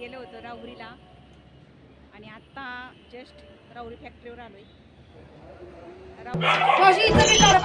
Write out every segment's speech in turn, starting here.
गेलो होतो राहुरीला. आणि आत्ता जस्ट राहुरी फॅक्टरीवर आलोय. राहुरी मावशीचं बी काढ.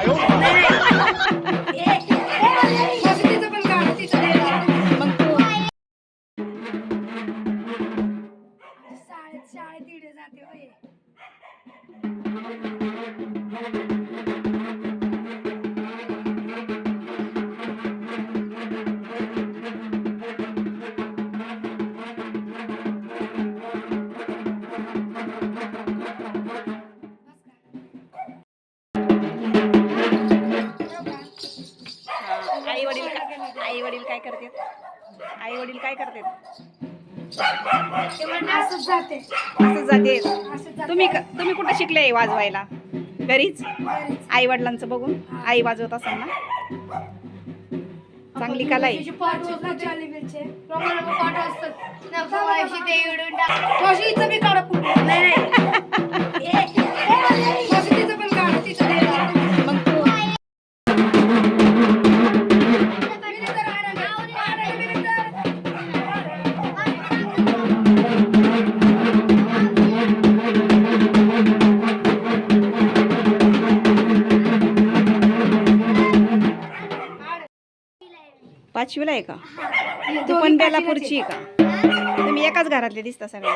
करतात आई वडील काय करतात ते म्हणले असंच जाते. असं जाते. असंच जाते. तुम्ही कुठं शिकले वाजवायला? घरीच. आई वडिलांचं बघून? आई वाजवत असाल ना? चांगली कला आहे. पाचवीला आहे का? तू पण बेलापूरची आहे. का? तुम्ही एकाच घरातले दिसता सगळे.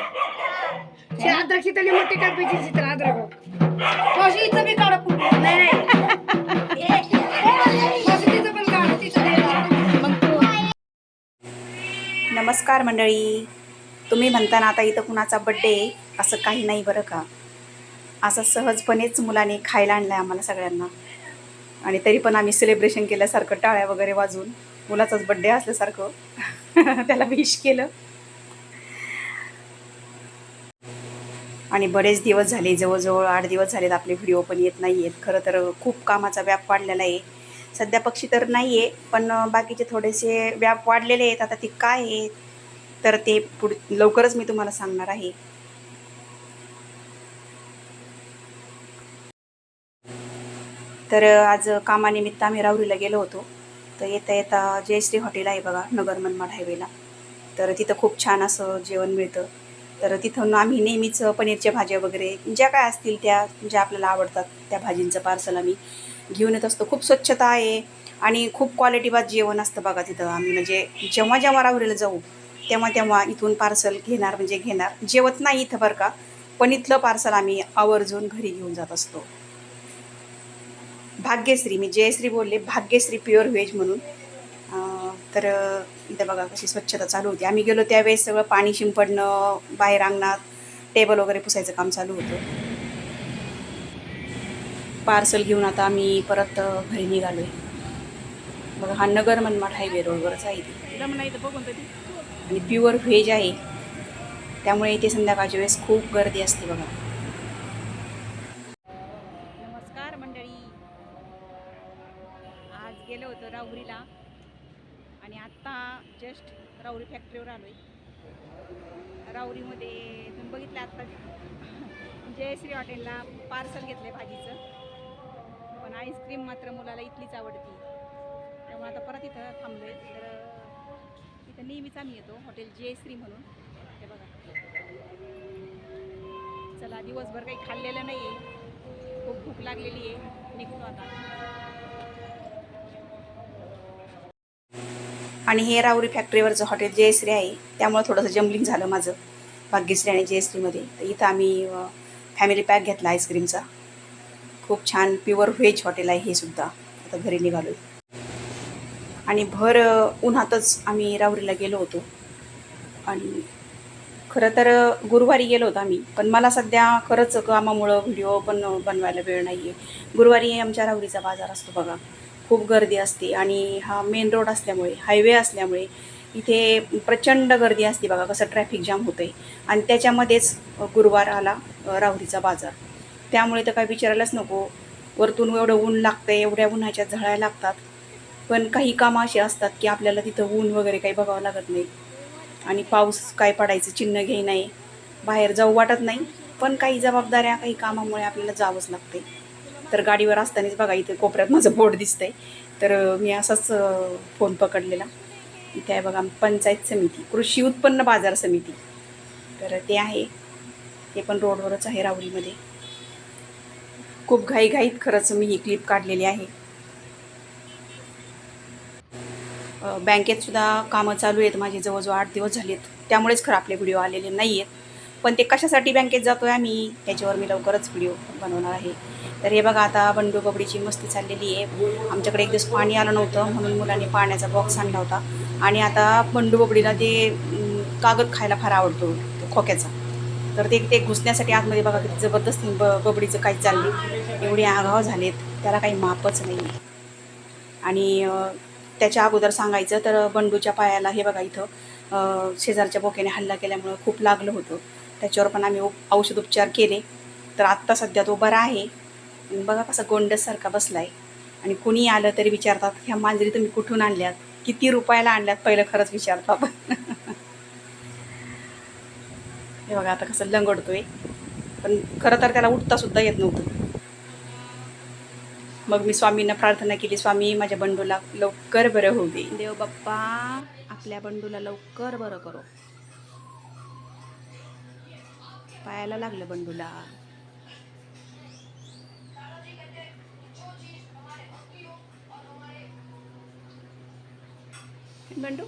ते अद्रकची तली मोठी टाकायची चित्र अद्रक मावशी इथं बी काढ पुढे. नाही, नाही. मावशी तिचं पण काढ, तिचं पण काढ. मग तू. नमस्कार मंडळी. तुम्ही म्हणताना आता इथं कुणाचा बड्डे असं काही नाही बरं का? असं सहजपणेच मुलाने खायला आणलं आहे आम्हाला सगळ्यांना. आणि तरी पण आम्ही सेलिब्रेशन केल्यासारखं टाळ्या वगैरे वाजवून मुलाचाच बड्डे असल्यासारखं. त्याला विश केलं. आणि बरेच दिवस झाले जवळजवळ आठ दिवस झालेत आपले व्हिडिओ पण येत नाही आहेत खरं तर खूप कामाचा व्याप वाढलेला आहे. सध्या पक्षी तर नाही आहे पण बाकीचे थोडेसे व्याप वाढलेले आहेत. आता ते काय आहे? तर ते पुढ लवकरच मी तुम्हाला सांगणार आहे. तर आज कामानिमित्त आम्ही राहुरीला गेलो होतो. तर येता येता जयश्री हॉटेल आहे बघा नगर मनमाड हायवेला तर तिथं खूप छान असं जेवण मिळतं. तर तिथून आम्ही नेहमीच पनीरच्या भाज्या वगैरे ज्या काय असतील त्या ज्या आपल्याला आवडतात त्या भाजींचं पार्सल आम्ही घेऊन येत असतो. खूप स्वच्छता आहे आणि खूप क्वालिटीबाद जेवण असतं बघा तिथं आम्ही. म्हणजे जेव्हा जेव्हा राहुरीला जाऊ तेव्हा तेव्हा इथून पार्सल घेणार म्हणजे घेणार. जेवत नाही इथं बरं का पण इथलं पार्सल आम्ही आवर्जून घरी घेऊन जात असतो. भाग्यश्री मी जयश्री बोलले भाग्यश्री प्युअर व्हेज म्हणून. तर इथं बघा कशी स्वच्छता चालू होती. आम्ही गेलो त्यावेळेस सगळं पाणी शिंपडणं बाहेर अंगणात टेबल वगैरे पुसायचं काम चालू होतं. पार्सल घेऊन आता आम्ही परत घरी निघालो आहे बघा हा नगर मनमाड हायवे रोडवरच आहे आणि प्युअर व्हेज आहे. त्यामुळे इथे संध्याकाळच्या वेळेस खूप गर्दी असते बघा. आणि आत्ता जस्ट राऊरी फॅक्टरीवर आलो आहे राऊरीमध्ये तुम्ही बघितलं आत्ता जयश्री हॉटेलला पार्सल घेतलंय भाजीचं. पण आईस्क्रीम मात्र मुलाला इथलीच आवडती. त्यामुळे आता परत इथं थांबलोय. तर इथं नेहमीच आम्ही येतो हॉटेल जयश्री म्हणून. ते बघा. चला दिवसभर काही खाल्लेलं नाही आहे खूप भूक लागलेली आहे निघतो आता. आणि हे राहुरी फॅक्टरीवरचं हॉटेल जयश्री आहे त्यामुळं थोडंसं जम्बलिंग झालं माझं भाग्यश्री आणि जयश्रीमध्ये तर इथं आम्ही फॅमिली पॅक घेतला आईस्क्रीमचा खूप छान प्युअर व्हेज हॉटेल आहे हे सुद्धा. आता घरी निघालो आणि भर उन्हातच आम्ही राहुरीला गेलो होतो. आणि खरं तर गुरुवारी गेलो होतो आम्ही. पण मला सध्या खरंच कामामुळं व्हिडिओ पण बनवायला वेळ नाही आहे गुरुवारी आमच्या राहुरीचा बाजार असतो बघा. खूप गर्दी असते आणि हा मेन रोड असल्यामुळे हायवे असल्यामुळे इथे प्रचंड गर्दी असते बघा कसं ट्रॅफिक जाम होतं आहे आणि त्याच्यामध्येच गुरुवार आला राहुरीचा बाजार. त्यामुळे तर काय विचारायलाच नको. वरतून एवढं ऊन लागतं आहे एवढ्या उन्हाच्या झळ्या लागतात. पण काही कामं अशी असतात की आपल्याला तिथं ऊन वगैरे काही बघावं लागत नाही. आणि पाऊस काय पडायचं चिन्ह घे नाही. बाहेर जाऊ वाटत नाही. पण काही जबाबदाऱ्या काही कामामुळे आपल्याला जावंच लागते तर गाडीवर असतानाच बघा इथे कोपऱ्यात माझं बोर्ड दिसतंय. तर मी असाच फोन पकडलेला. इथे आहे बघा पंचायत समिती कृषी उत्पन्न बाजार समिती. तर ते आहे. ते पण रोडवरच आहे राहुरीमध्ये. खूप घाईघाईत खरंच मी ही क्लिप काढलेली आहे. बँकेतसुद्धा बँकेत सुद्धा कामं चालू आहेत. माझे जवळजवळ आठ दिवस झालेत. त्यामुळेच खरं आपले व्हिडिओ आलेले नाही आहेत पण ते कशासाठी बँकेत जातो आहे आम्ही त्याच्यावर मी लवकरच व्हिडिओ बनवणार आहे. तर हे बघा आता बंडू बबडीची मस्ती चाललेली आहे. आमच्याकडे एक दिवस पाणी आलं नव्हतं म्हणून मुलांनी पाण्याचा बॉक्स आणला होता. आणि आता बंडू बबडीला ते कागद खायला फार आवडतो खोक्याचा. तर ते ते घुसण्यासाठी आतमध्ये बघा किती जबरदस्त ब बबडीचं काही चालली एवढे आगाव झालेत त्याला काही मापच नाही आणि त्याच्या अगोदर सांगायचं तर बंडूच्या पायाला हे बघा इथं शेजारच्या बोक्याने हल्ला केल्यामुळं खूप लागलं होतं. त्याच्यावर पण आम्ही औषध उपचार केले. तर आत्ता सध्या तो बरा आहे. बघा कसा गोंडसारखा बसला आहे आणि कुणी आलं तरी विचारतात ह्या मांजरी तुम्ही कुठून आणल्यात? किती रुपयाला आणल्यात? पहिलं खरंच विचारतो आपण. हे बघा आता कसं लंगडतोय. पण खरं तर त्याला उठता सुद्धा येत नव्हतं. मग मी स्वामींना प्रार्थना केली स्वामी माझ्या बंडूला लवकर बरं होऊ दे. देव बाप्पा आपल्या बंडूला लवकर बरं करो. पायाला लागलं बंडूला. बंडू?